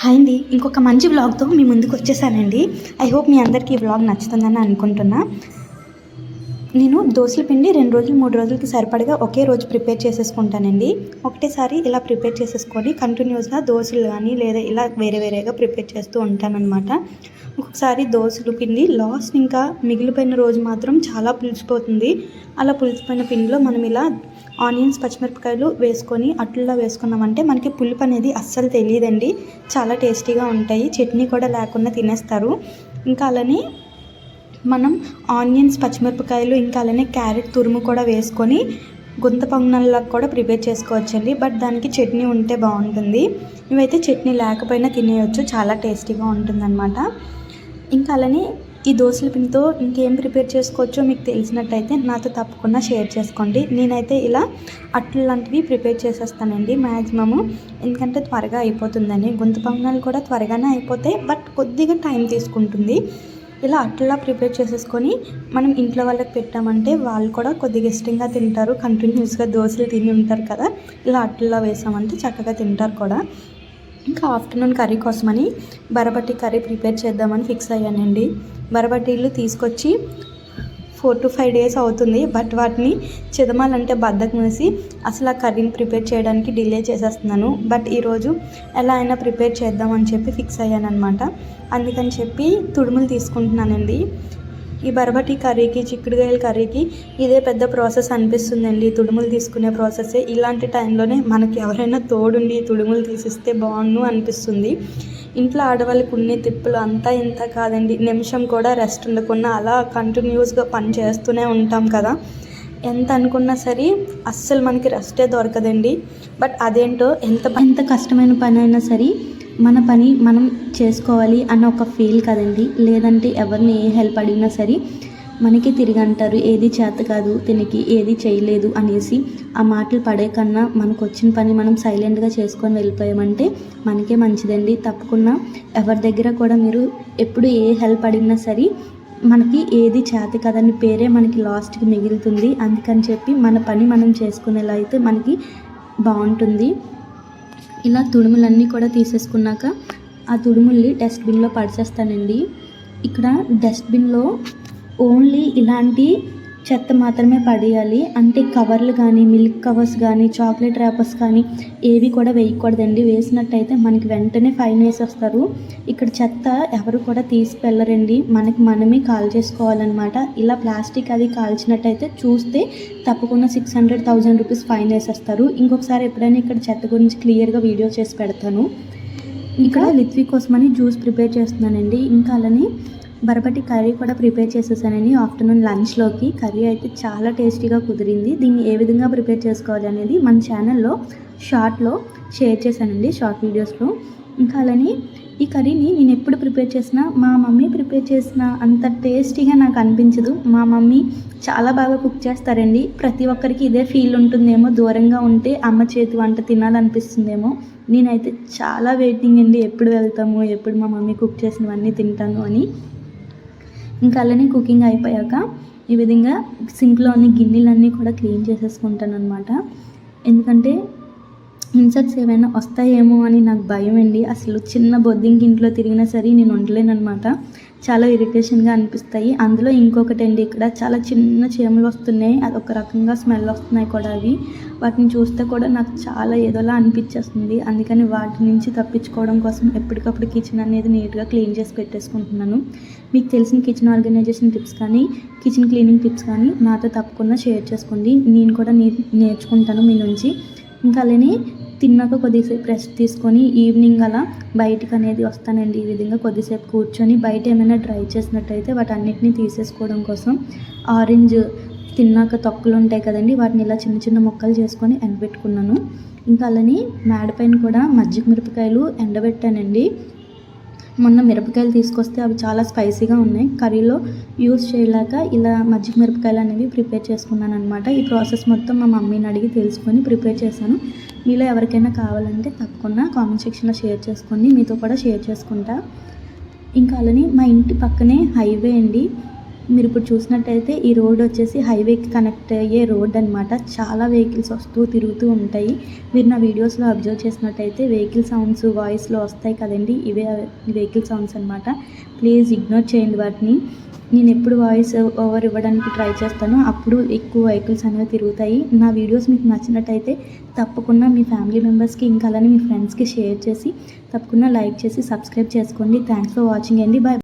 Hi అండి. ఇంకొక మంచి వ్లాగ్తో మీ ముందుకు వచ్చేసానండి. ఐ హోప్ మీ అందరికీ ఈ వ్లాగ్ నచ్చుతుందని అనుకుంటున్నా. నేను దోశల పిండి రెండు రోజులు మూడు రోజులకి సరిపడగా ఒకే రోజు ప్రిపేర్ చేసేసుకుంటానండి. ఒకటేసారి ఇలా ప్రిపేర్ చేసేసుకొని కంటిన్యూస్గా దోశలు కానీ లేదా ఇలా వేరే వేరేగా ప్రిపేర్ చేస్తూ ఉంటానన్నమాట. ఒక్కొక్కసారి దోశలు పిండి లాస్ట్ ఇంకా మిగిలిపోయిన రోజు మాత్రం చాలా పులిసిపోతుంది. అలా పులిసిపోయిన పిండిలో మనం ఇలా ఆనియన్స్ పచ్చిమిరపకాయలు వేసుకొని అట్లా వేసుకున్నామంటే మనకి పులుపు అనేది అస్సలు తెలియదండి. చాలా టేస్టీగా ఉంటాయి. చట్నీ కూడా లేకుండా తినేస్తారు. ఇంకా అలానే మనం ఆనియన్స్ పచ్చిమిరపకాయలు ఇంకా అలానే క్యారెట్ తురుము కూడా వేసుకొని గుంత పొంగనాల్లో కూడా ప్రిపేర్ చేసుకోవచ్చండి. బట్ దానికి చట్నీ ఉంటే బాగుంటుంది. ఇవైతే చట్నీ లేకపోయినా తినేయచ్చు. చాలా టేస్టీగా ఉంటుందన్నమాట. ఇంకా అలానే ఈ దోశల పిండితో ఇంకేం ప్రిపేర్ చేసుకోవచ్చో మీకు తెలిసినట్టయితే నాతో తప్పకుండా షేర్ చేసుకోండి. నేనైతే ఇలా అట్లు లాంటివి ప్రిపేర్ చేసేస్తానండి మ్యాక్సిమము ఎందుకంటే త్వరగా అయిపోతుందని. గుంత పొంగనాలు కూడా త్వరగానే అయిపోతాయి. బట్ కొద్దిగా టైం తీసుకుంటుంది. ఇలా అట్లా ప్రిపేర్ చేసేసుకొని మనం ఇంట్లో వాళ్ళకి పెట్టామంటే వాళ్ళు కూడా కొద్దిగా ఇష్టంగా తింటారు. కంటిన్యూస్గా దోశలు తిని ఉంటారు కదా. ఇలా అట్లా వేసామంటే చక్కగా తింటారు కూడా. ఇంకా ఆఫ్టర్నూన్ కర్రీ కోసమని బరబట్టి కర్రీ ప్రిపేర్ చేద్దామని ఫిక్స్ అయ్యానండి. బరబట్టీలు తీసుకొచ్చి ఫోర్ టు ఫైవ్ డేస్ అవుతుంది. బట్ వాటిని చిదమాలంటే బద్దకం వేసి అసలు ఆ కర్రీని ప్రిపేర్ చేయడానికి డిలే చేసేస్తున్నాను. బట్ ఈరోజు ఎలా అయినా ప్రిపేర్ చేద్దామని చెప్పి ఫిక్స్ అయ్యానమాట అందుకని చెప్పి తుడుములు తీసుకుంటున్నానండి. ఈ బరబటి కర్రీకి చిక్కుడుకాయల కర్రీకి ఇదే పెద్ద ప్రాసెస్ అనిపిస్తుందండి. తుడుములు తీసుకునే ప్రాసెసే. ఇలాంటి టైంలోనే మనకి ఎవరైనా తోడుండి తుడుములు తీసిస్తే బాగుండు అనిపిస్తుంది. ఇంట్లో ఆడవాళ్ళకి ఉండే తిప్పులు అంతా ఇంత కాదండి. నిమిషం కూడా రెస్ట్ ఉండకుండా అలా కంటిన్యూస్గా పని చేస్తూనే ఉంటాం కదా. ఎంత అనుకున్నా సరే అస్సలు మనకి రెస్టే దొరకదండి. బట్ అదేంటో ఎంత ఎంత కష్టమైన పని అయినా సరే మన పని మనం చేసుకోవాలి అన్న ఒక ఫీల్ కదండి. లేదంటే ఎవరిని ఏ హెల్ప్ అడిగినా సరే మనకి తిరిగి అంటారు ఏది చేత కాదు తినికి ఏది చేయలేదు అనేసి ఆ మాటలు పడే కన్నా మనకు వచ్చిన పని మనం సైలెంట్గా చేసుకొని వెళ్ళిపోయామంటే మనకే మంచిదండి. తప్పకుండా ఎవరి దగ్గర కూడా మీరు ఎప్పుడు ఏ హెల్ప్ అడిగినా సరే మనకి ఏది చేత కదని పేరే మనకి లాస్ట్కి మిగులుతుంది. అందుకని చెప్పి మన పని మనం చేసుకునేలా అయితే మనకి బాగుంటుంది. ఇలా తుడుములన్నీ కూడా తీసేసుకున్నాక ఆ తుడుముల్ని డస్ట్బిన్లో పడిచేస్తానండి ఇక్కడ డస్ట్బిన్లో ఓన్లీ ఇలాంటి చెత్త మాత్రమే పడేయాలి. అంటే కవర్లు కానీ మిల్క్ కవర్స్ కానీ చాక్లెట్ ర్యాపర్స్ కానీ ఏవి కూడా వేయకూడదండి. వేసినట్టయితే మనకి వెంటనే ఫైన్ వేసేస్తారు. ఇక్కడ చెత్త ఎవరు కూడా తీసుకెళ్ళరండి మనకి మనమే కాల్ చేసుకోవాలన్నమాట. ఇలా ప్లాస్టిక్ అది కాల్చినట్టయితే చూస్తే తప్పకుండా six hundred thousand rupees fine వేసేస్తారు. ఇంకొకసారి ఎప్పుడైనా ఇక్కడ చెత్త గురించి క్లియర్గా వీడియో చేసి పెడతాను. ఇక్కడ లిత్వి కోసమని జ్యూస్ ప్రిపేర్ చేస్తున్నానండి. ఇంకా అలానే బరబటి కర్రీ కూడా ప్రిపేర్ చేసేసానని ఆఫ్టర్నూన్ లంచ్లోకి. కర్రీ అయితే చాలా టేస్టీగా కుదిరింది. దీన్ని ఏ విధంగా ప్రిపేర్ చేసుకోవాలి అనేది మన ఛానల్లో షార్ట్లో షేర్ చేశానండి షార్ట్ వీడియోస్లో. ఇంకా అలానే ఈ కర్రీని నేను ఎప్పుడు ప్రిపేర్ చేసినా మా మమ్మీ ప్రిపేర్ చేసిన అంత టేస్టీగా నాకు అనిపించదు. మా మమ్మీ చాలా బాగా కుక్ చేస్తారండి. ప్రతి ఒక్కరికి ఇదే ఫీల్ ఉంటుందేమో దూరంగా ఉంటే అమ్మ చేతి వంట తినాలనిపిస్తుందేమో. నేనైతే చాలా వెయిటింగ్ అండి. ఎప్పుడు వెళ్తాము ఎప్పుడు మా మమ్మీ కుక్ చేసినవన్నీ తింటాను అని. ఇంకా అలానే కుకింగ్ అయిపోయాక ఈ విధంగా సింక్లో ఉన్న గిన్నెలన్నీ కూడా క్లీన్ చేసేసుకుంటాను అనమాట ఎందుకంటే ఇన్సెక్ట్స్ ఏమైనా వస్తాయేమో అని నాకు భయం అండి అసలు చిన్న బొద్దింకి ఇంట్లో తిరిగినా సరే నేను అనమాట చాలా ఇరిటేషన్గా అనిపిస్తాయి. అందులో ఇంకొకటి అండి ఇక్కడ చాలా చిన్న చీమలు వస్తున్నాయి. అది ఒక రకంగా స్మెల్ వస్తున్నాయి కూడా అవి. వాటిని చూస్తే కూడా నాకు చాలా ఏదోలా అనిపించేస్తుంది. అందుకని వాటి నుంచి తప్పించుకోవడం కోసం ఎప్పటికప్పుడు కిచెన్ అనేది నీట్గా క్లీన్ చేసి పెట్టేసుకుంటున్నాను. మీకు తెలిసిన కిచెన్ ఆర్గనైజేషన్ టిప్స్ కానీ కిచెన్ క్లీనింగ్ టిప్స్ కానీ నాతో తప్పకుండా షేర్ చేసుకోండి. నేను కూడా నేర్చుకుంటాను మీ నుంచి. ఇంకా అలానే తిన్నాక కొద్దిసేపు రెస్ట్ తీసుకొని ఈవినింగ్ అలా బయటకు అనేది వస్తానండి. ఈ విధంగా కొద్దిసేపు కూర్చొని బయట ఏమైనా డ్రై చేసినట్టయితే వాటన్నిటిని తీసేసుకోవడం కోసం ఆరెంజ్ తిన్నాక తొక్కలు ఉంటాయి కదండి వాటిని ఇలా చిన్న చిన్న ముక్కలు చేసుకొని ఎండబెట్టుకున్నాను. ఇంకా అలానే మేడపైన కూడా మజ్జిగ మిరపకాయలు ఎండబెట్టానండి. మొన్న మిరపకాయలు తీసుకొస్తే అవి చాలా స్పైసీగా ఉన్నాయి. కర్రీలో యూస్ చేయలేక ఇలా మజ్జిగ మిరపకాయలు అనేవి ప్రిపేర్ చేసుకున్నాను అనమాట ఈ ప్రాసెస్ మొత్తం మా మమ్మీని అడిగి తెలుసుకొని ప్రిపేర్ చేశాను. మీలో ఎవరికైనా కావాలంటే తప్పకుండా కామెంట్ సెక్షన్లో షేర్ చేసుకోండి. మీతో కూడా షేర్ చేసుకుంటా. ఇంకా అలానే మా ఇంటి పక్కనే హైవే అండి. మీరు ఇప్పుడు చూసినట్టయితే ఈ రోడ్ వచ్చేసి హైవేకి కనెక్ట్ అయ్యే రోడ్ అనమాట చాలా వెహికల్స్ వస్తూ తిరుగుతూ ఉంటాయి. మీరు నా వీడియోస్లో అబ్జర్వ్ చేసినట్టయితే వెహికల్ సౌండ్స్ వాయిస్లో వస్తాయి కదండి. ఇవే వెహికల్ సౌండ్స్ అనమాట ప్లీజ్ ఇగ్నోర్ చేయండి వాటిని. నేను ఎప్పుడు వాయిస్ ఓవర్ ఇవ్వడానికి ట్రై చేస్తానో. అప్పుడు ఎక్కువ వెహికల్స్ అనేవి తిరుగుతాయి. నా వీడియోస్ మీకు నచ్చినట్టయితే తప్పకుండా మీ ఫ్యామిలీ మెంబర్స్కి ఇంకా అలానే మీ ఫ్రెండ్స్కి షేర్ చేసి తప్పకుండా లైక్ చేసి సబ్స్క్రైబ్ చేసుకోండి. థ్యాంక్స్ ఫర్ వాచింగ్ అండి. బాయ్